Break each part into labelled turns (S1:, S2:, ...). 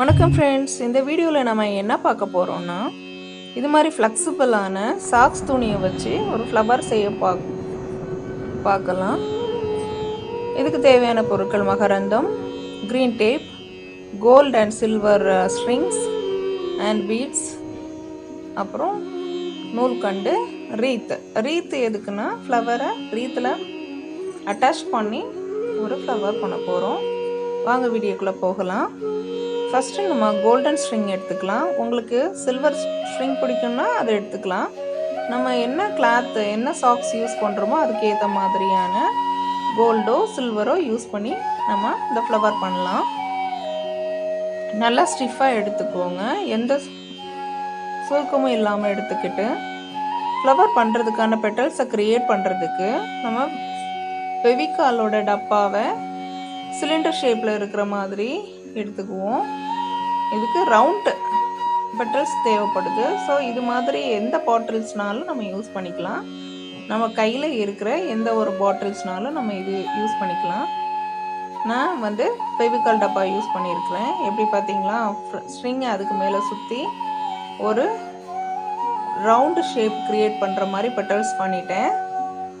S1: வணக்கம் ஃப்ரெண்ட்ஸ் இந்த வீடியோவில் நம்ம என்ன பார்க்க போகிறோம்னா இது மாதிரி ஃப்ளெக்சிபிளான சாக்ஸ் துணியை வச்சு ஒரு ஃப்ளவர் செய்ய பா பார்க்கலாம். இதுக்கு தேவையான பொருட்கள் மகரந்தம் green tape gold and silver strings and beads அப்புறம் நூல்கண்டு ரீத் ரீத் எதுக்குன்னா ஃப்ளவரை ரீத்தில் அட்டாச் பண்ணி ஒரு ஃப்ளவர் பண்ண போகிறோம் வாங்க வீடியோக்குள்ளே போகலாம். ஃபஸ்ட்டு நம்ம கோல்டன் ஸ்ட்ரிங் எடுத்துக்கலாம். உங்களுக்கு சில்வர் ஸ்ட்ரிங் பிடிக்கும்னா அதை எடுத்துக்கலாம். நம்ம என்ன கிளாத்து என்ன சாக்ஸ் யூஸ் பண்ணுறோமோ அதுக்கேற்ற மாதிரியான கோல்டோ சில்வரோ யூஸ் பண்ணி நம்ம இந்த ஃப்ளவர் பண்ணலாம். நல்லா ஸ்டிஃபாக எடுத்துக்கோங்க. எந்த சுருக்கமும் இல்லாமல் எடுத்துக்கிட்டு ஃப்ளவர் பண்ணுறதுக்கான பெட்டல்ஸை க்ரியேட் பண்ணுறதுக்கு நம்ம பெவிக்காலோட டப்பாவை சிலிண்டர் ஷேப்பில் இருக்கிற மாதிரி எடுத்துக்குவோம். இதுக்கு ரவுண்டு பெட்டல்ஸ் தேவைப்படுது. ஸோ இது மாதிரி எந்த பாட்டில்ஸ்னாலும் நம்ம யூஸ் பண்ணிக்கலாம். நம்ம கையில் இருக்கிற எந்த ஒரு பாட்டில்ஸ்னாலும் நம்ம இது யூஸ் பண்ணிக்கலாம். நான் வந்து ஃபெவிகால் டப்பா யூஸ் பண்ணியிருக்கிறேன். எப்படி பார்த்தீங்களா? ஸ்ட்ரிங்கை அதுக்கு மேலே சுற்றி ஒரு ரவுண்டு ஷேப் க்ரியேட் பண்ணுற மாதிரி பெட்டல்ஸ் பண்ணிட்டேன்.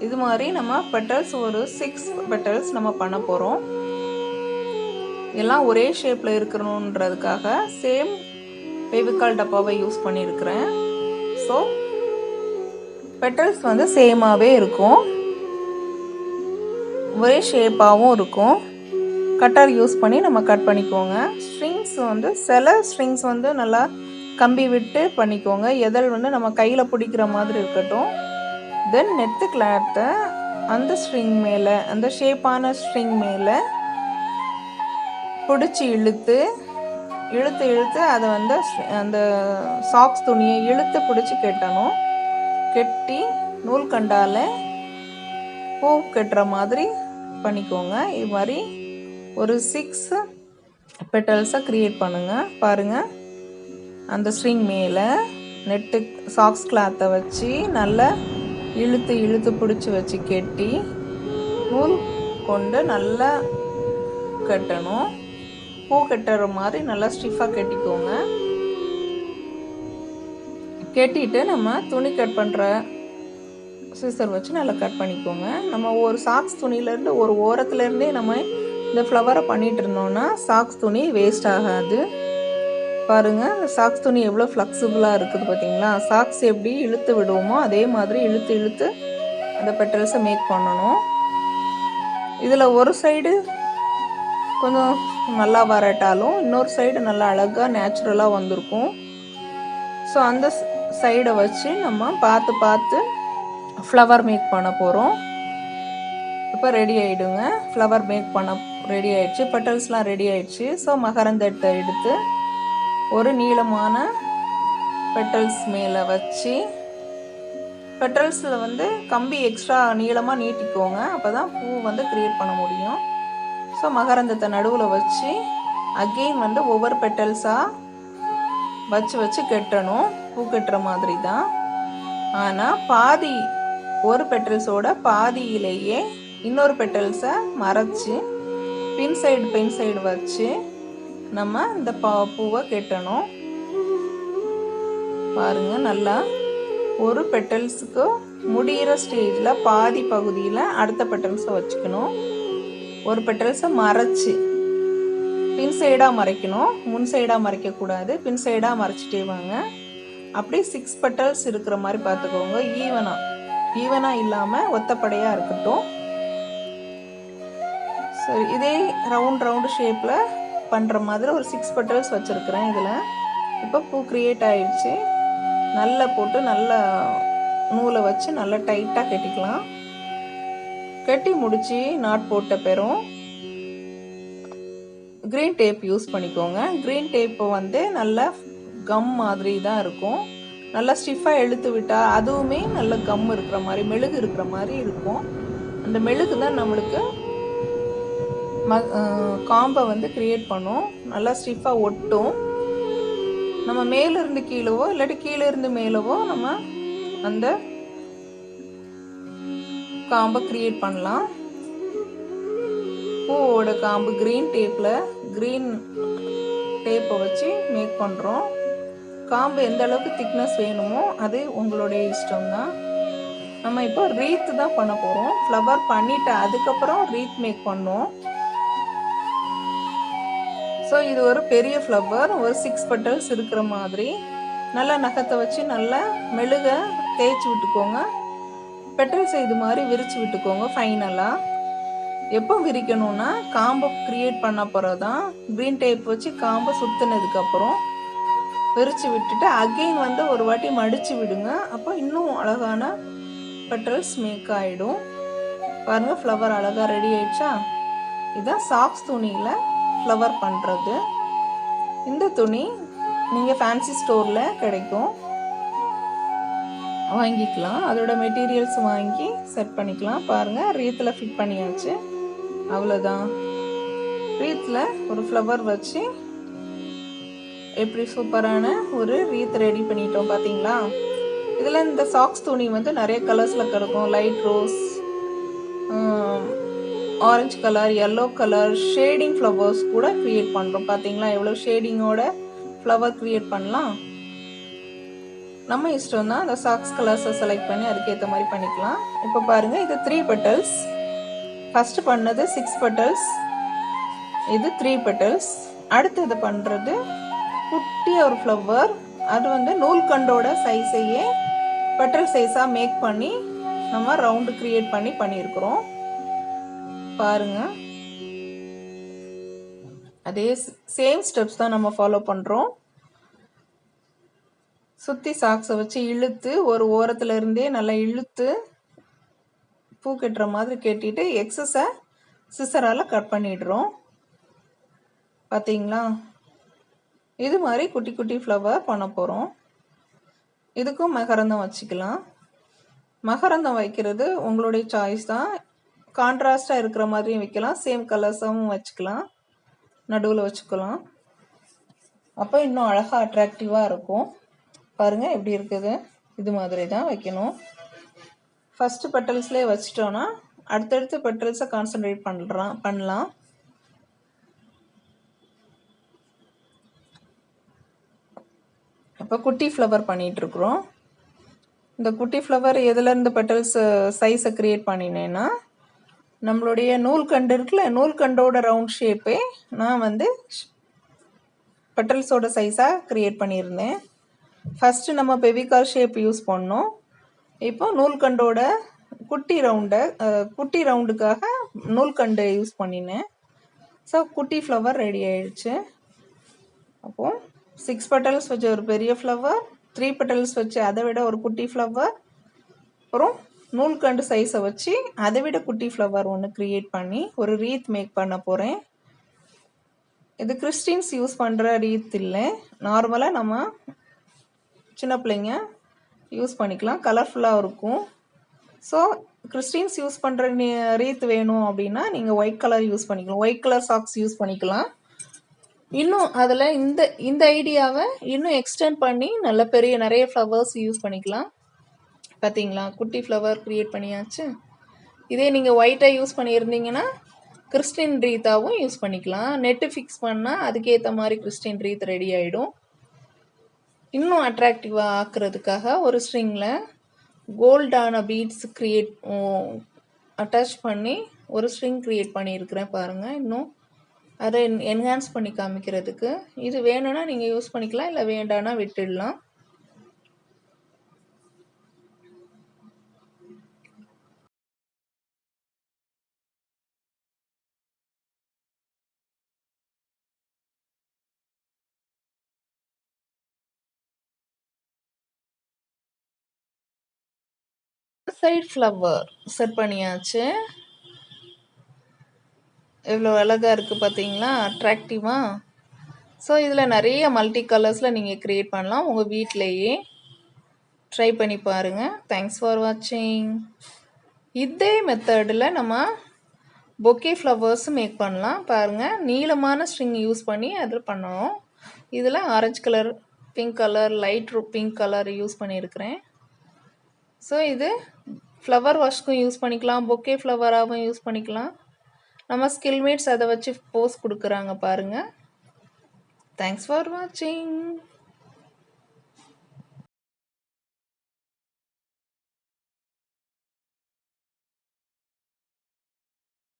S1: இது மாதிரி நம்ம பெட்டல்ஸ் ஒரு சிக்ஸ் பெட்டல்ஸ் நம்ம பண்ண போகிறோம் எல்லாம் ஒரே ஷேப்பில் இருக்கணுன்றதுக்காக சேம் ஃபெவிகால் டப்பாவை யூஸ் பண்ணியிருக்கிறேன். ஸோ பெட்டல்ஸ் வந்து சேமாகவே இருக்கும். ஒரே ஷேப்பாகவும் இருக்கும். கட்டர் யூஸ் பண்ணி நம்ம கட் பண்ணிக்கோங்க. ஸ்ட்ரிங்ஸ் வந்து சில ஸ்ட்ரிங்ஸ் வந்து நல்லா கம்பி விட்டு பண்ணிக்கோங்க. எதல் வந்து நம்ம கையில் பிடிக்கிற மாதிரி இருக்கட்டும். தென் நெத்து கிளாத்தை அந்த ஸ்ட்ரிங் மேலே அந்த ஷேப்பான ஸ்ட்ரிங் மேலே பிடிச்சி இழுத்து இழுத்து இழுத்து அதை வந்து அந்த சாக்ஸ் துணியை இழுத்து பிடிச்சி கெட்டணும். கெட்டி நூல் கண்டால் பூ கட்டுற மாதிரி பண்ணிக்கோங்க. இது மாதிரி ஒரு சிக்ஸ் பெட்டல்ஸை க்ரியேட் பண்ணுங்கள் பாருங்கள் அந்த ஸ்ட்ரிங் மேலே நெட்டு சாக்ஸ் கிளாத்தை வச்சு நல்லா இழுத்து இழுத்து பிடிச்சி வச்சு கெட்டி நூல் கொண்டு நல்லா கட்டணும். பூ கட்டுற மாதிரி நல்லா ஸ்டிஃபாக கட்டிக்கோங்க. கட்டிட்டு நம்ம துணி கட் பண்ணுற சிசர் வச்சு நல்லா கட் பண்ணிக்கோங்க. நம்ம ஒரு சாக்ஸ் துணியிலேருந்து ஒரு ஓரத்துலேருந்தே நம்ம இந்த ஃப்ளவரை பண்ணிகிட்டு இருந்தோம்னா சாக்ஸ் துணி வேஸ்ட் ஆகாது. பாருங்கள் அந்த சாக்ஸ் துணி எவ்வளோ ஃப்ளெக்சிபிளாக இருக்குது பார்த்தீங்களா சாக்ஸ் எப்படி இழுத்து விடுவோமோ அதே மாதிரி இழுத்து இழுத்து அந்த பெட்ரல்ஸை மேக் பண்ணணும். இதில் ஒரு சைடு கொஞ்சம் நல்லா வரட்டாலும் இன்னொரு சைடு நல்லா அழகாக நேச்சுரலாக வந்திருக்கும். ஸோ அந்த சைடை வச்சு நம்ம பார்த்து பார்த்து ஃப்ளவர் மேக் பண்ண போகிறோம் இப்போ ரெடி ஆகிடுங்க ஃப்ளவர் மேக் பண்ண ரெடி ஆகிடுச்சு பெட்டல்ஸ்லாம் ரெடி ஆகிடுச்சு ஸோ மகரந்தட்டை எடுத்து ஒரு நீளமான பெட்டல்ஸ் மேலே வச்சு பெட்டல்ஸில் வந்து கம்பி எக்ஸ்ட்ரா நீளமாக நீட்டிக்கோங்க. அப்போ தான் பூ வந்து க்ரியேட் பண்ண முடியும். ஸோ மகரந்தத்தை நடுவில் வச்சு அகெயின் வந்து ஒவ்வொரு பெட்டல்ஸாக வச்சு வச்சு கெட்டணும். பூ கட்டுற மாதிரி தான் ஆனால் பாதி ஒரு பெட்டல்ஸோட பாதியிலேயே இன்னொரு பெட்டல்ஸை மறைச்சி பின் சைடு பின் சைடு வச்சு நம்ம இந்த பா பூவை கெட்டணும். பாருங்க நல்லா ஒரு பெட்டல்ஸுக்கு முடிகிற ஸ்டேஜில் பாதி பகுதியில் அடுத்த பெட்டல்ஸை வச்சுக்கணும். ஒரு பெட்டல்ஸை மறைச்சி. பின் சைடாக மறைக்கணும். முன் சைடாக மறைக்கக்கூடாது. பின் சைடாக மறைச்சிட்டே வாங்க. அப்படி சிக்ஸ் பெட்டல்ஸ் இருக்கிற மாதிரி பார்த்துக்கோங்க. ஈவனாக ஈவனாக இல்லாமல் ஒத்தப்படையாக இருக்கட்டும். சரி இதே ரவுண்ட் ரவுண்டு ஷேப்பில் பண்ணுற மாதிரி ஒரு சிக்ஸ் பெட்டல்ஸ் வச்சுருக்கிறேன் இதில். இப்போ பூ க்ரியேட் ஆயிடுச்சு. நல்லா போட்டு நல்லா நூலை வச்சு நல்லா டைட்டாக கட்டிக்கலாம். கட்டி முடித்து நாட் போட்ட பெறும் க்ரீன் டேப் யூஸ் பண்ணிக்கோங்க. க்ரீன் டேப்பை வந்து நல்லா கம் மாதிரி தான் இருக்கும். நல்லா ஸ்டிஃபாக இழுத்து விட்டால் அதுவுமே நல்ல கம் இருக்கிற மாதிரி மெழுகு இருக்கிற மாதிரி இருக்கும். அந்த மெழுகு தான் நம்மளுக்கு ம காம்பை வந்து க்ரியேட் பண்ணும். நல்லா ஸ்டிஃபாக ஒட்டும். நம்ம மேலேருந்து கீழவோ இல்லாட்டி கீழே இருந்து மேலவோ நம்ம அந்த காம்பை க்ரியேட் பண்ணலாம். பூவோட காம்பு க்ரீன் டேப்பில் க்ரீன் டேப்பை வச்சு மேக் பண்ணுறோம் காம்பு எந்த அளவுக்கு திக்னஸ் வேணுமோ அது உங்களுடைய இஷ்டம்தான் நம்ம இப்போ ரீத் தான் பண்ண போகிறோம் ஃப்ளவர் பண்ணிவிட்டு அதுக்கப்புறம் ரீத் மேக் பண்ணோம் ஸோ இது ஒரு பெரிய ஃப்ளவர் ஒரு சிக்ஸ் பட்டல்ஸ் இருக்கிற மாதிரி. நல்லா நகத்தை வச்சு நல்லா மெழுக தேய்ச்சி விட்டுக்கோங்க. பெட்டல்ஸ் இது மாதிரி விரித்து விட்டுக்கோங்க ஃபைனலாக எப்போ விரிக்கணும்னா காம்பை க்ரியேட் பண்ண பிறகு தான் க்ரீன் டேப் வச்சு காம்பை சுற்றுனதுக்கப்புறம் விரித்து விட்டுட்டு அகெயின் வந்து ஒரு வாட்டி மடித்து விடுங்க. அப்போ இன்னும் அழகான பெட்டல்ஸ் மேக் ஆகிடும் பாருங்கள் ஃப்ளவர் அழகாக ரெடி ஆயிடுச்சா? இதுதான் சாக்ஸ் துணியில் ஃப்ளவர் பண்ணுறது இந்த துணி நீங்கள் ஃபேன்சி ஸ்டோரில் கிடைக்கும். வாங்கிக்கலாம். அதோட மெட்டீரியல்ஸ் வாங்கி செட் பண்ணிக்கலாம். பாருங்கள் ரீத்தில் ஃபிட் பண்ணியாச்சு. அவ்வளோதான் ரீத்தில் ஒரு ஃப்ளவர் வச்சு எப்படி சூப்பரான ஒரு ரீத் ரெடி பண்ணிட்டோம் பார்த்தீங்களா இதில் இந்த சாக்ஸ் துணி வந்து நிறைய கலர்ஸில் கிடக்கும் light rose orange colour yellow colour shading flowers கூட க்ரியேட் பண்ணுறோம் பார்த்தீங்களா எவ்வளோ ஷேடிங்கோட ஃப்ளவர் க்ரியேட் பண்ணலாம்? நம்ம இஷ்டம் தான் அந்த சாக்ஸ் கலர்ஸை செலக்ட் பண்ணி அதுக்கேற்ற மாதிரி பண்ணிக்கலாம். இப்போ பாருங்கள் இது த்ரீ பெட்டல்ஸ் ஃபஸ்ட்டு பண்ணது சிக்ஸ் பெட்டல்ஸ் இது த்ரீ பெட்டல்ஸ் அடுத்தது பண்ணுறது குட்டி ஒரு ஃப்ளவர் அது வந்து நூல்கண்டோட சைஸையே பெட்டல் சைஸாக மேக் பண்ணி நம்ம ரவுண்டு க்ரியேட் பண்ணி பண்ணியிருக்கிறோம். பாருங்கள் அதே சேம் ஸ்டெப்ஸ் தான் நம்ம ஃபாலோ பண்ணுறோம் சுற்றி சாக்ஸை வச்சு இழுத்து ஒரு ஓரத்தில் இருந்தே நல்லா இழுத்து பூ கட்டுற மாதிரி கட்டிட்டு எக்ஸஸை சிசரால் கட் பண்ணிடுறோம். பார்த்தீங்களா இது மாதிரி குட்டி குட்டி ஃப்ளவர் பண்ண போகிறோம் இதுக்கும் மகரந்தம் வச்சுக்கலாம். மகரந்தம் வைக்கிறது உங்களுடைய சாய்ஸ் தான். கான்ட்ராஸ்டாக இருக்கிற மாதிரியும் வைக்கலாம். சேம் கலர்ஸாகவும் வச்சுக்கலாம். நடுவில் வச்சுக்கலாம். அப்போ இன்னும் அழகாக அட்ராக்டிவாக இருக்கும். பாருங்கள் எப்படி இருக்குது? இது மாதிரி தான் வைக்கணும். ஃபஸ்ட்டு பெட்டல்ஸ்லேயே வச்சிட்டோன்னா அடுத்தடுத்த பெட்டல்ஸை கான்சன்ட்ரேட் பண்ணுறான் பண்ணலாம். இப்போ குட்டி ஃப்ளவர் பண்ணிகிட்ருக்குறோம் இந்த குட்டி ஃப்ளவர் எதுலேருந்து பெட்டல்ஸ் சைஸை க்ரியேட் பண்ணினேன்னா நம்மளுடைய நூல்கண்டு இருக்குல்ல நூல்கண்டோட ரவுண்ட் ஷேப்பே நான் வந்து பெட்டல்ஸோட சைஸாக க்ரியேட் பண்ணியிருந்தேன். ஃபஸ்ட்டு நம்ம பெவிகால் ஷேப் யூஸ் பண்ணோம். இப்போ நூல்கண்டோட குட்டி ரவுண்டை குட்டி ரவுண்டுக்காக நூல்கண்டு யூஸ் பண்ணினேன். ஸோ குட்டி ஃப்ளவர் ரெடி ஆயிடுச்சு. அப்போது சிக்ஸ் பெட்டல்ஸ் வச்ச ஒரு பெரிய ஃப்ளவர் த்ரீ பெட்டல்ஸ் வச்சு அதை விட ஒரு குட்டி ஃப்ளவர் அப்புறம் நூல்கண்டு சைஸை வச்சு அதை விட குட்டி ஃப்ளவர் ஒன்று க்ரியேட் பண்ணி ஒரு ரீத் மேக் பண்ண போகிறேன் இது கிறிஸ்டின்ஸ் யூஸ் பண்ணுற ரீத் இல்லை. நார்மலாக நம்ம சின்ன பிள்ளைங்க யூஸ் பண்ணிக்கலாம். கலர்ஃபுல்லாக இருக்கும். ஸோ கிறிஸ்டின்ஸ் யூஸ் பண்ணுற ரீத் வேணும் அப்படின்னா நீங்கள் ஒயிட் கலர் யூஸ் பண்ணிக்கலாம். ஒயிட் கலர் சாக்ஸ் யூஸ் பண்ணிக்கலாம். இன்னும் அதில் இந்த இந்த ஐடியாவை இன்னும் எக்ஸ்டெண்ட் பண்ணி நல்ல பெரிய நிறைய ஃப்ளவர்ஸ் யூஸ் பண்ணிக்கலாம். பார்த்தீங்களா குட்டி ஃப்ளவர் க்ரியேட் பண்ணியாச்சு. இதே நீங்கள் ஒயிட்டாக யூஸ் பண்ணியிருந்தீங்கன்னா கிறிஸ்டின் ரீத்தாவும் யூஸ் பண்ணிக்கலாம். நெட்டு ஃபிக்ஸ் பண்ணால் அதுக்கேற்ற மாதிரி கிறிஸ்டின் ரீத் ரெடி ஆகிடும் இன்னும் அட்ராக்டிவாக ஆக்குறதுக்காக ஒரு ஸ்ட்ரிங்கில் கோல்டான பீட்ஸ் க்ரியேட் அட்டாச் பண்ணி ஒரு ஸ்ட்ரிங் க்ரியேட் பண்ணியிருக்கிறேன் பாருங்கள் இன்னும் அதை என்ஹான்ஸ் பண்ணி காமிக்கிறதுக்கு. இது வேணும்னா நீங்கள் யூஸ் பண்ணிக்கலாம் இல்லை வேண்டானா விட்டுடலாம். சைட் ஃப்ளவர் செட் பண்ணியாச்சு. எவ்வளோ அழகாக இருக்குது பார்த்தீங்களா அட்ராக்டிவாக ஸோ இதில் நிறைய மல்டி கலர்ஸில் நீங்கள் க்ரியேட் பண்ணலாம். உங்கள் வீட்டிலையே ட்ரை பண்ணி பாருங்கள் தேங்க்ஸ் ஃபார் வாட்சிங் இதே மெத்தடில் நம்ம பொக்கே ஃப்ளவர்ஸும் மேக் பண்ணலாம். பாருங்கள் நீளமான ஸ்ட்ரிங் யூஸ் பண்ணி அதில் பண்ணணும். இதில் orange colour pink colour light pink colour use பண்ணியிருக்கிறேன். ஸோ இது ஃப்ளவர் வாஷ்க்கும் யூஸ் பண்ணிக்கலாம். பொக்கே ஃப்ளவராகவும் யூஸ் பண்ணிக்கலாம். நம்ம ஸ்கில்மேட்ஸ் அதை வச்சு போஸ் கொடுக்குறாங்க பாருங்கள் தேங்க்ஸ் ஃபார் வாட்சிங்